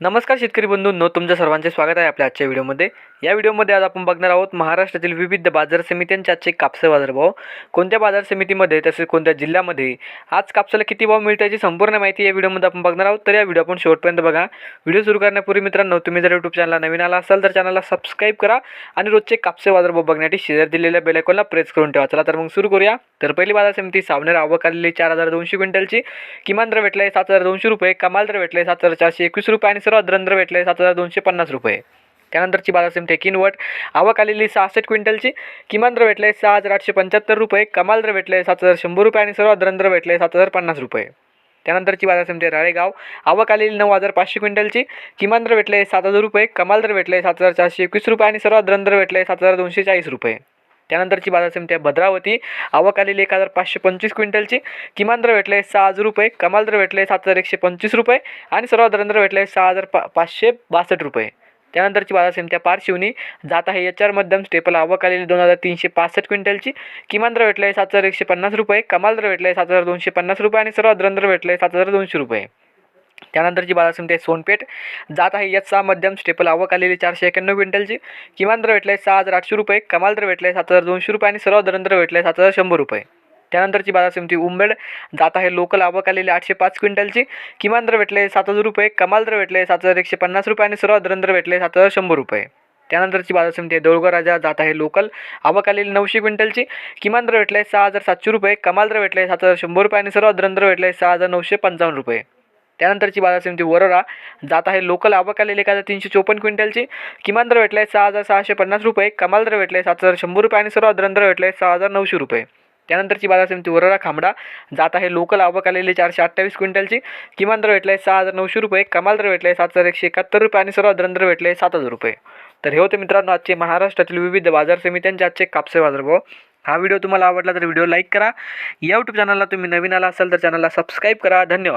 नमस्कार शेतकरी बंधूंनो तुमचं सर्वांचे स्वागत आहे आपल्या आजच्या व्हिडिओमध्ये. या व्हिडिओमध्ये आज आपण बघणार आहोत महाराष्ट्रातील विविध बाजार समित्यांचे आजचे कापसा बाजारभाव. कोणत्या बाजार समितीमध्ये तसेच कोणत्या जिल्ह्यामध्ये आज कापसाला किती भाव मिळते याची संपूर्ण माहिती या व्हिडिओमध्ये आपण बघणार आहोत. तर या व्हिडिओ आपण शेवटपर्यंत बघा. व्हिडिओ सुरू करण्यापूर्वी मित्रांनो तुम्ही जर यूट्यूब चॅनलला नवीन आला असाल तर चॅनलला सबस्क्राईब करा आणि रोजचे कापसे बाजारभाव बघण्यासाठी शेअर दिलेल्या बेलायकॉनला प्रेस करून ठेवा. चला तर मग सुरू करूया. तर पहिली बाजार समिती सावनेर आवक आलेली चार हजार दोनशे क्विंटलची. किमान दर भेटले सात हजार दोनशे रुपये कमाल दर भेटले सात हजार चारशे एकवीस रुपये आणि सर्वात दर भेटले सात हजार दोनशे पन्नास रुपये. त्यानंतरची बाजार समिती किनवट. आवक आलेली सहासष्ट क्विंटलची. किमान दर भेटले सहा हजार आठशे पंच्याहत्तर रुपये. कमाल दर भेटले सात हजार शंभर रुपये आणि सर्वात दर भेटले सात हजार पन्नास रुपये. त्यानंतरची बाजार समिती राळेगाव. आवक आलेली नऊ हजार पाचशे क्विंटलची. किमान दर भेटले सात हजार रुपये. कमाल दर भेटले सात हजार चारशे एकवीस रुपये आणि सर्वात दर भेटले सात हजार दोनशे चाळीस रुपये. त्यानंतरची बाजार समिती आहे भद्रावती. आवक आलेली एक हजार पाचशे पंचवीस क्विंटलची. किमान दर भेटले सहा हजार रुपये. कमाल दर भेटले सात हजार एकशे पंचवीस रुपये. आणि सर्वात दर भेटले सहा हजार पा पाचशे बासष्ट रुपये. त्यानंतरची बाजार समिती आहे पारशिवनी. जात आहे एच आर मध्यम स्टेपल. आवक आलेली दोन हजार तीनशे पासष्ट क्विंटलची. किमान दर भेटले सात हजार एकशे पन्नास रुपये. कमाल दर भेटले सात हजार दोनशे पन्नास रुपये. आणि सर्वात दर भेटले सात हजार दोनशे रुपये. त्यानंतरची बाजार समिती आहे सोनपेठ. जात आहे यात सहा मध्यम स्टेपल. आवक आलेली चारशे एक्याण्णव क्विंटलची. किमान दर भेटले सहा हजार आठशे रुपये. कमाल दर भेटले सात हजार दोनशे रुपये आणि सर्वात दर भेटले सात हजार शंभर रुपये. त्यानंतरची बाजार समिती उंबेड. जात आहे लोकल. आवक आलेली आठशे पाच क्विंटलची. किमान दर भेटले सात हजार रुपये. कमाल दर भेटले सात हजार एकशे पन्नास रुपये आणि सर्व दरंतर भेटले सात हजार शंभर रुपये. त्यानंतरची बाजार समिती आहे देऊळगाव राजा. जात आहे लोकल. आवक आलेली नऊशे क्विंटलची. किमान दर भेटले सहा हजार सातशे रुपये. कमाल दर भेटले सात हजार शंभर रुपये आणि सर्व दरंतर भेटले सहा हजार नऊशे पंचावन्न रुपये. त्यानंतरची बाजार समिती वरोरा. जात आहे लोकल आवक आलेली एक हजार तीनशे चोपन्न क्विंटलची. किमान दर भेटले सहा हजार सहाशे पन्नास रुपये. कमाल दर भेटले सात हजार शंभर रुपये आणि सर्वात दर आहे सहा हजार नऊशे रुपये. त्यानंतरची बाजार समिती वरोरा खांबडा. जात आहे लोकल आवक आलेली चारशे अठ्ठावीस क्विंटलची. किमान दर भेटले सहा हजार नऊशे रुपये. कमाल दर भेटले सात हजार एकशे एकाहत्तर रुपये आणि सर्वात दर भेटले सात हजार रुपये. तर हे होते मित्रांनो आजचे महाराष्ट्रातील विविध बाजार समित्यांचे आजचे कापसे बाजारभाव हा व्हिडिओ तुम्हाला आवडला तर व्हिडिओ लाईक करा. या यूट्यूब चॅनलला तुम्ही नवीन आला असाल तर चॅनलला सबस्क्राईब करा. धन्यवाद.